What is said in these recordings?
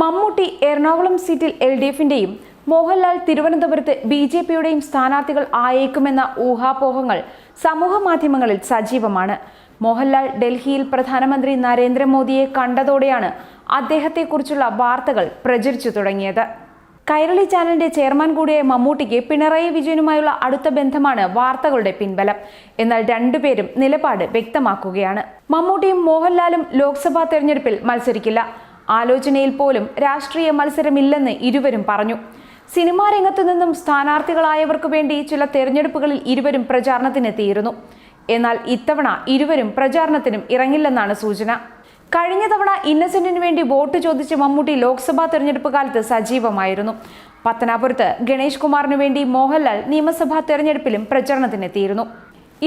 മമ്മൂട്ടി എറണാകുളം സീറ്റിൽ L D എഫിന്റെയും Mohanlal തിരുവനന്തപുരത്ത് B J പിയുടെയും സ്ഥാനാർത്ഥികൾ ആയേക്കുമെന്ന ഊഹാപോഹങ്ങൾ സമൂഹ മാധ്യമങ്ങളിൽ സജീവമാണ്. മോഹൻലാൽ ഡൽഹിയിൽ പ്രധാനമന്ത്രി നരേന്ദ്രമോദിയെ കണ്ടതോടെയാണ് അദ്ദേഹത്തെക്കുറിച്ചുള്ള വാർത്തകൾ പ്രചരിച്ചു തുടങ്ങിയത്. കൈരളി ചാനലിന്റെ ചെയർമാൻ കൂടിയായ മമ്മൂട്ടിക്ക് പിണറായി വിജയനുമായുള്ള അടുത്ത ബന്ധമാണ് വാർത്തകളുടെ പിൻബലം. എന്നാൽ രണ്ടുപേരും നിലപാട് വ്യക്തമാക്കുകയാണ്. മമ്മൂട്ടിയും മോഹൻലാലും ലോക്സഭാ തെരഞ്ഞെടുപ്പിൽ മത്സരിക്കില്ല. ആലോചനയിൽ പോലും രാഷ്ട്രീയ മത്സരമില്ലെന്ന് ഇരുവരും പറഞ്ഞു. സിനിമാ രംഗത്തു നിന്നും സ്ഥാനാർത്ഥികളായവർക്കു വേണ്ടി ചില തെരഞ്ഞെടുപ്പുകളിൽ ഇരുവരും പ്രചാരണത്തിനെത്തിയിരുന്നു എന്നാൽ ഇത്തവണ ഇരുവരും പ്രചാരണത്തിനും ഇറങ്ങില്ലെന്നാണ് സൂചന. കഴിഞ്ഞ തവണ ഇന്നസെന്റിന് വേണ്ടി വോട്ട് ചോദിച്ച് മമ്മൂട്ടി ലോക്സഭാ തെരഞ്ഞെടുപ്പ് കാലത്ത് സജീവമായിരുന്നു. പത്തനാപുരത്ത് ഗണേഷ് കുമാറിനു വേണ്ടി മോഹൻലാൽ നിയമസഭാ തെരഞ്ഞെടുപ്പിലും പ്രചരണത്തിനെത്തിയിരുന്നു.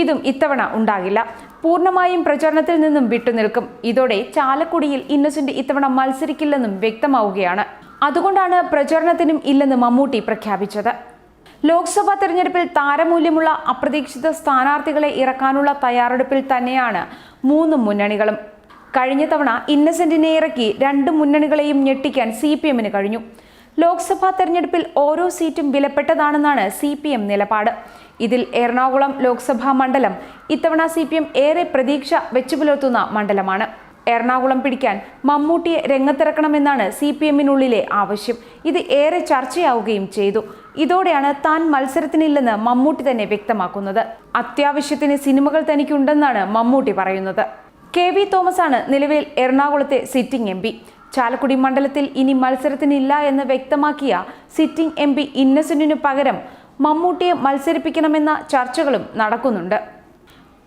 ഇതും ഇത്തവണ ഉണ്ടാകില്ല. പൂർണമായും പ്രചരണത്തിൽ നിന്നും വിട്ടുനിൽക്കും ഇതോടെ ചാലക്കുടിയിൽ ഇന്നസെന്റ് ഇത്തവണ മത്സരിക്കില്ലെന്നും വ്യക്തമാവുകയാണ്. അതുകൊണ്ടാണ് പ്രചരണത്തിനും ഇല്ലെന്ന് മമ്മൂട്ടി പ്രഖ്യാപിച്ചത്. ലോക്സഭാ തെരഞ്ഞെടുപ്പിൽ താരമൂല്യമുള്ള അപ്രതീക്ഷിത സ്ഥാനാർത്ഥികളെ ഇറക്കാനുള്ള തയ്യാറെടുപ്പിൽ തന്നെയാണ് മൂന്ന് മുന്നണികളും. കഴിഞ്ഞ തവണ ഇന്നസെന്റിനെ ഇറക്കി രണ്ട് മുന്നണികളെയും ഞെട്ടിക്കാൻ സി കഴിഞ്ഞു. ലോക്സഭാ തെരഞ്ഞെടുപ്പിൽ ഓരോ സീറ്റും വിലപ്പെട്ടതാണെന്നാണ് സി പി എം നിലപാട്. ഇതിൽ എറണാകുളം ലോക്സഭാ മണ്ഡലം ഇത്തവണ സി പി എം ഏറെ പ്രതീക്ഷ വെച്ചുപുലർത്തുന്ന മണ്ഡലമാണ്. എറണാകുളം പിടിക്കാൻ മമ്മൂട്ടിയെ രംഗത്തിറക്കണമെന്നാണ് സി പി എമ്മിനുള്ളിലെ ആവശ്യം. ഇത് ഏറെ ചർച്ചയാവുകയും ചെയ്തു. ഇതോടെയാണ് താൻ മത്സരത്തിനില്ലെന്ന് മമ്മൂട്ടി തന്നെ വ്യക്തമാക്കുന്നത്. അത്യാവശ്യത്തിന് സിനിമകൾ തനിക്കുണ്ടെന്നാണ് മമ്മൂട്ടി പറയുന്നത്. കെ വി തോമസ് ആണ് നിലവിൽ എറണാകുളത്തെ സിറ്റിംഗ് എം ചാലക്കുടി മണ്ഡലത്തിൽ ഇനി മത്സരത്തിനില്ല എന്ന് വ്യക്തമാക്കിയ സിറ്റിംഗ് എം പി ഇന്നസെന്റിനു പകരം മമ്മൂട്ടിയെ മത്സരിപ്പിക്കണമെന്ന ചർച്ചകളും നടക്കുന്നുണ്ട്.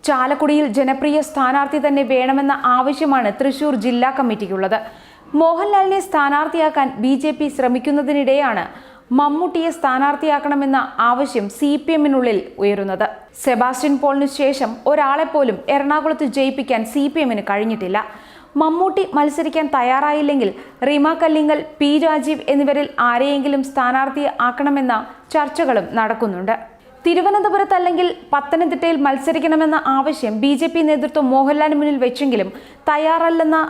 ചാലക്കുടിയിൽ ജനപ്രിയ സ്ഥാനാർത്ഥി തന്നെ വേണമെന്ന ആവശ്യമാണ് തൃശൂർ ജില്ലാ കമ്മിറ്റിക്കുള്ളത്. മോഹൻലാലിനെ സ്ഥാനാർത്ഥിയാക്കാൻ ബി ജെ പി ശ്രമിക്കുന്നതിനിടെയാണ് മമ്മൂട്ടിയെ സ്ഥാനാർത്ഥിയാക്കണമെന്ന ആവശ്യം സി പി എമ്മിനുള്ളിൽ ഉയരുന്നത്. സെബാസ്റ്റ്യൻ പോളിനു ശേഷം ഒരാളെപ്പോലും എറണാകുളത്ത് ജയിപ്പിക്കാൻ സി പി എമ്മിന് കഴിഞ്ഞിട്ടില്ല. മമ്മൂട്ടി മത്സരിക്കാൻ തയ്യാറായില്ലെങ്കിൽ റീമ കല്ലിങ്കൽ പി രാജീവ് എന്നിവരിൽ ആരെയെങ്കിലും സ്ഥാനാർത്ഥി ആക്കണമെന്ന ചർച്ചകളും നടക്കുന്നുണ്ട്. തിരുവനന്തപുരത്ത് അല്ലെങ്കിൽ പത്തനംതിട്ടയിൽ മത്സരിക്കണമെന്ന ആവശ്യം ബി നേതൃത്വം മോഹൻലാലിന് മുന്നിൽ വെച്ചെങ്കിലും തയ്യാറല്ലെന്ന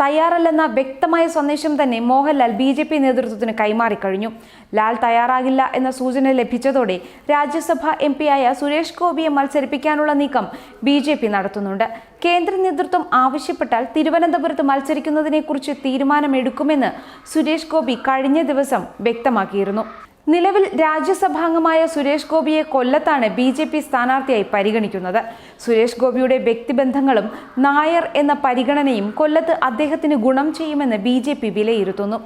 തയ്യാറല്ലെന്ന വ്യക്തമായ സന്ദേശം തന്നെ മോഹൻലാൽ ബി ജെ പി നേതൃത്വത്തിന് കൈമാറിക്കഴിഞ്ഞു ലാൽ തയ്യാറാകില്ല എന്ന സൂചന ലഭിച്ചതോടെ രാജ്യസഭ എം പിയായ സുരേഷ് ഗോപിയെ മത്സരിപ്പിക്കാനുള്ള നീക്കം ബി ജെ പി നടത്തുന്നുണ്ട്. കേന്ദ്ര നേതൃത്വം ആവശ്യപ്പെട്ടാൽ തിരുവനന്തപുരത്ത് മത്സരിക്കുന്നതിനെക്കുറിച്ച് തീരുമാനമെടുക്കുമെന്ന് സുരേഷ് ഗോപി കഴിഞ്ഞ ദിവസം വ്യക്തമാക്കിയിരുന്നു. നിലവിൽ രാജ്യസഭാംഗമായ സുരേഷ് ഗോപിയെ കൊല്ലത്താണ് ബി ജെ പി സ്ഥാനാർത്ഥിയായി പരിഗണിക്കുന്നത്. സുരേഷ് ഗോപിയുടെ വ്യക്തിബന്ധങ്ങളും നായർ എന്ന പരിഗണനയും കൊല്ലത്ത് അദ്ദേഹത്തിന് ഗുണം ചെയ്യുമെന്ന് ബി ജെ പി വിലയിരുത്തുന്നു.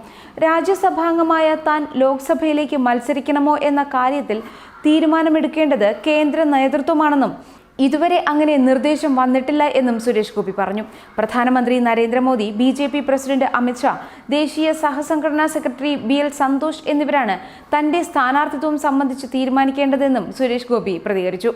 രാജ്യസഭാംഗമായ താൻ ലോക്സഭയിലേക്ക് മത്സരിക്കണമോ എന്ന കാര്യത്തിൽ തീരുമാനമെടുക്കേണ്ടത് കേന്ദ്ര നേതൃത്വമാണെന്നും ഇതുവരെ അങ്ങനെ നിർദ്ദേശം വന്നിട്ടില്ല എന്നും സുരേഷ് ഗോപി പറഞ്ഞു. പ്രധാനമന്ത്രി Narendra Modi B J P president Amit Shah ദേശീയ സഹസംഘടനാ സെക്രട്ടറി ബി എൽ സന്തോഷ് എന്നിവരാണ് തന്റെ സ്ഥാനാർത്ഥിത്വം സംബന്ധിച്ച് തീരുമാനിക്കേണ്ടതെന്നും സുരേഷ് ഗോപി പ്രതികരിച്ചു.